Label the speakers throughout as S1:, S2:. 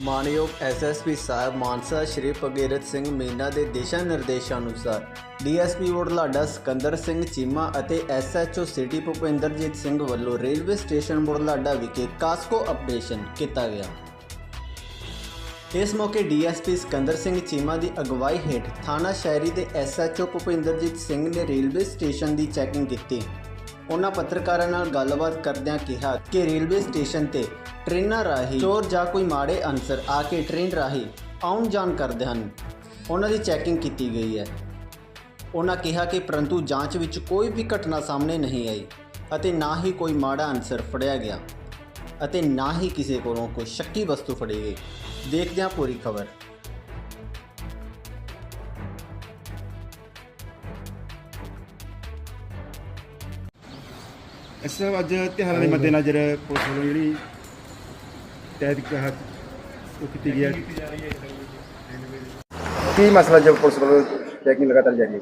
S1: ਮਾਨਯੋਗ ਐਸਐਸਪੀ ਸਾਹਿਬ ਮਾਨਸਾ ਸ਼੍ਰੀ ਭਗੀਰਥ ਸਿੰਘ ਮੀਨਾ ਦੇ ਦਿਸ਼ਾ ਨਿਰਦੇਸ਼ਾਂ ਅਨੁਸਾਰ ਡੀਐਸਪੀ ਬੁਢਲਾਡਾ ਸਿਕੰਦਰ ਸਿੰਘ ਚੀਮਾ ਅਤੇ ਐਸਐਚਓ ਸਿਟੀ ਭੁਪਿੰਦਰਜੀਤ ਸਿੰਘ ਵੱਲੋਂ ਰੇਲਵੇ ਸਟੇਸ਼ਨ ਬੁੜਲਾਡਾ ਵਿਖੇ ਕਾਸਕੋ ਅਪਡੇਸ਼ਨ ਕੀਤਾ ਗਿਆ। ਇਸ ਮੌਕੇ ਡੀਐਸਪੀ ਸਿਕੰਦਰ ਸਿੰਘ ਚੀਮਾ ਦੀ ਅਗਵਾਈ ਹੇਠ ਥਾਣਾ ਸ਼ਹਿਰੀ ਦੇ ਐਸਐਚਓ ਭੁਪਿੰਦਰਜੀਤ ਸਿੰਘ ਨੇ ਰੇਲਵੇ ਸਟੇਸ਼ਨ ਦੀ ਚੈਕਿੰਗ ਕੀਤੀ। ਉਹਨਾਂ ਪੱਤਰਕਾਰਾਂ ਨਾਲ ਗੱਲਬਾਤ ਕਰਦਿਆਂ ਕਿਹਾ ਕਿ ਰੇਲਵੇ ਸਟੇਸ਼ਨ ਤੇ ਟ੍ਰੇਨਾਂ ਰਾਹੀਂ ਚੋਰ ਜਾਂ ਕੋਈ ਮਾੜੇ ਅਨਸਰ ਆ ਕੇ ਟ੍ਰੇਨ ਰਾਹੀਂ ਆਉਣ ਜਾਣ ਕਰਦੇ ਹਨ। ਉਹਨਾਂ ਦੀ ਚੈਕਿੰਗ ਕੀਤੀ ਗਈ ਹੈ। ਉਹਨਾਂ ਕਿਹਾ ਕਿ ਪਰੰਤੂ ਜਾਂਚ ਵਿੱਚ ਕੋਈ ਵੀ ਘਟਨਾ ਸਾਹਮਣੇ ਨਹੀਂ ਆਈ ਅਤੇ ਨਾ ਹੀ ਕੋਈ ਮਾੜਾ ਅਨਸਰ ਫੜਿਆ ਗਿਆ ਅਤੇ ਨਾ ਹੀ ਕਿਸੇ ਕੋਲੋਂ ਕੋਈ ਸ਼ੱਕੀ ਵਸਤੂ ਫੜੀ ਗਈ। ਦੇਖਦੇ ਹਾਂ ਪੂਰੀ ਖਬਰ।
S2: ਇਸ ਅੱਜ ਤਿਉਹਾਰਾਂ ਦੇ ਮੱਦੇਨਜ਼ਰ ਪੁਲਿਸ ਵੱਲੋਂ ਜਿਹੜੀ ਤਹਿਤ ਕਿਹਾ ਉਹ ਕੀਤੀ ਗਈ ਹੈ। ਕੀ ਮਸਲਾ ਜਬ ਪੁਲਿਸ ਵੱਲੋਂ ਚੈਕਿੰਗ ਲਗਾਤਾਰ ਜਾਰੀ ਹੈ?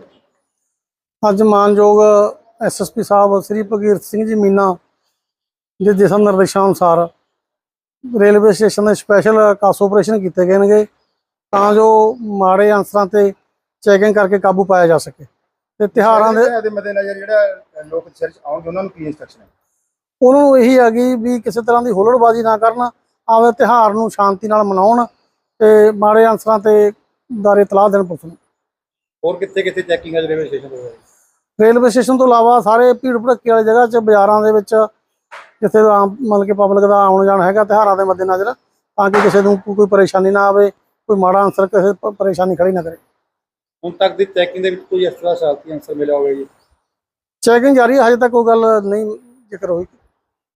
S3: ਅੱਜ ਮਾਨਯੋਗ ਐਸਐਸਪੀ ਸਾਹਿਬ ਸ੍ਰੀ ਭਗੀਰਥ ਸਿੰਘ ਜੀ ਮੀਨਾ ਦੇ ਦਿਸ਼ਾ ਨਿਰਦੇਸ਼ਾਂ ਅਨੁਸਾਰ ਰੇਲਵੇ ਸਟੇਸ਼ਨ ਦੇ ਸਪੈਸ਼ਲ ਕਾਸ ਆਪਰੇਸ਼ਨ ਕੀਤੇ ਗਏ ਨੇਗੇ ਤਾਂ ਜੋ ਮਾੜੇ ਅਨਸਰਾਂ ਤੇ ਚੈਕਿੰਗ ਕਰਕੇ ਕਾਬੂ ਪਾਇਆ ਜਾ ਸਕੇ। ਤੇ ਤਿਹਾਰਾਂ ਦੇ
S2: ਦੇ ਮੱਦੇਨਜ਼ਰ ਜਿਹੜਾ ਲੋਕ ਚਰਚ ਆਉਣਗੇ ਉਹਨਾਂ ਨੂੰ ਕੀ ਇੰਸਟਰਕਸ਼ਨ ਹੈ?
S3: ਉਹਨਾਂ ਨੂੰ ਇਹੀ ਹੈਗੀ ਵੀ ਕਿਸੇ ਤਰ੍ਹਾਂ ਦੀ ਹੁਲੜਬਾਜ਼ੀ ਨਾ ਕਰਨ ਆਪਦੇ ਤਿਹਾਰ ਨੂੰ ਸ਼ਾਂਤੀ ਨਾਲ ਮਨਾਉਣ ਤੇ ਮਾੜੇ ਅਨਸਰਾਂ ਤੇ ਦਾਰੇ ਤਲਾਹ ਦੇਣ ਪੁਲਿਸ ਨੂੰ
S2: ਹੋਰ ਕਿੱਥੇ ਕਿੱਥੇ ਚੈਕਿੰਗ ਹੈ ਰੇਲਵੇ ਸਟੇਸ਼ਨ ਤੋਂ
S3: ਰੇਲਵੇ ਸਟੇਸ਼ਨ ਤੋਂ ਇਲਾਵਾ ਸਾਰੇ ਭੀੜ ਭੜੱਕੇ ਵਾਲੀ ਜਗ੍ਹਾ 'ਚ ਬਾਜ਼ਾਰਾਂ ਦੇ ਵਿੱਚ ਜਿੱਥੇ ਆਮ ਮਤਲਬ ਕਿ ਪਬਲਿਕ ਦਾ ਆਉਣ ਜਾਣ ਹੈਗਾ ਤਿਉਹਾਰਾਂ ਦੇ ਮੱਦੇਨਜ਼ਰ ਤਾਂ ਕਿ ਕਿਸੇ ਨੂੰ ਕੋਈ ਪਰੇਸ਼ਾਨੀ ਨਾ ਆਵੇ ਕੋਈ ਮਾੜਾ ਅਨਸਰ ਕਿਸੇ ਪਰੇਸ਼ਾਨੀ ਖੜੀ ਨਾ ਕਰੇ।
S2: ਹੁਣ ਤੱਕ ਦੀ ਚੈਕਿੰਗ ਦੇ ਵਿੱਚ ਕੋਈ ਇਸ ਤਰ੍ਹਾਂ ਸ਼ਾਂਤੀ ਅੰਸਰ ਮਿਲਿਆ ਹੋਵੇ ਜੀ?
S3: ਚੈਕਿੰਗ ਜਾਰੀ ਹੈ ਹਜੇ ਤੱਕ ਕੋਈ ਗੱਲ ਨਹੀਂ, ਜ਼ਿਕਰ ਹੋਈ।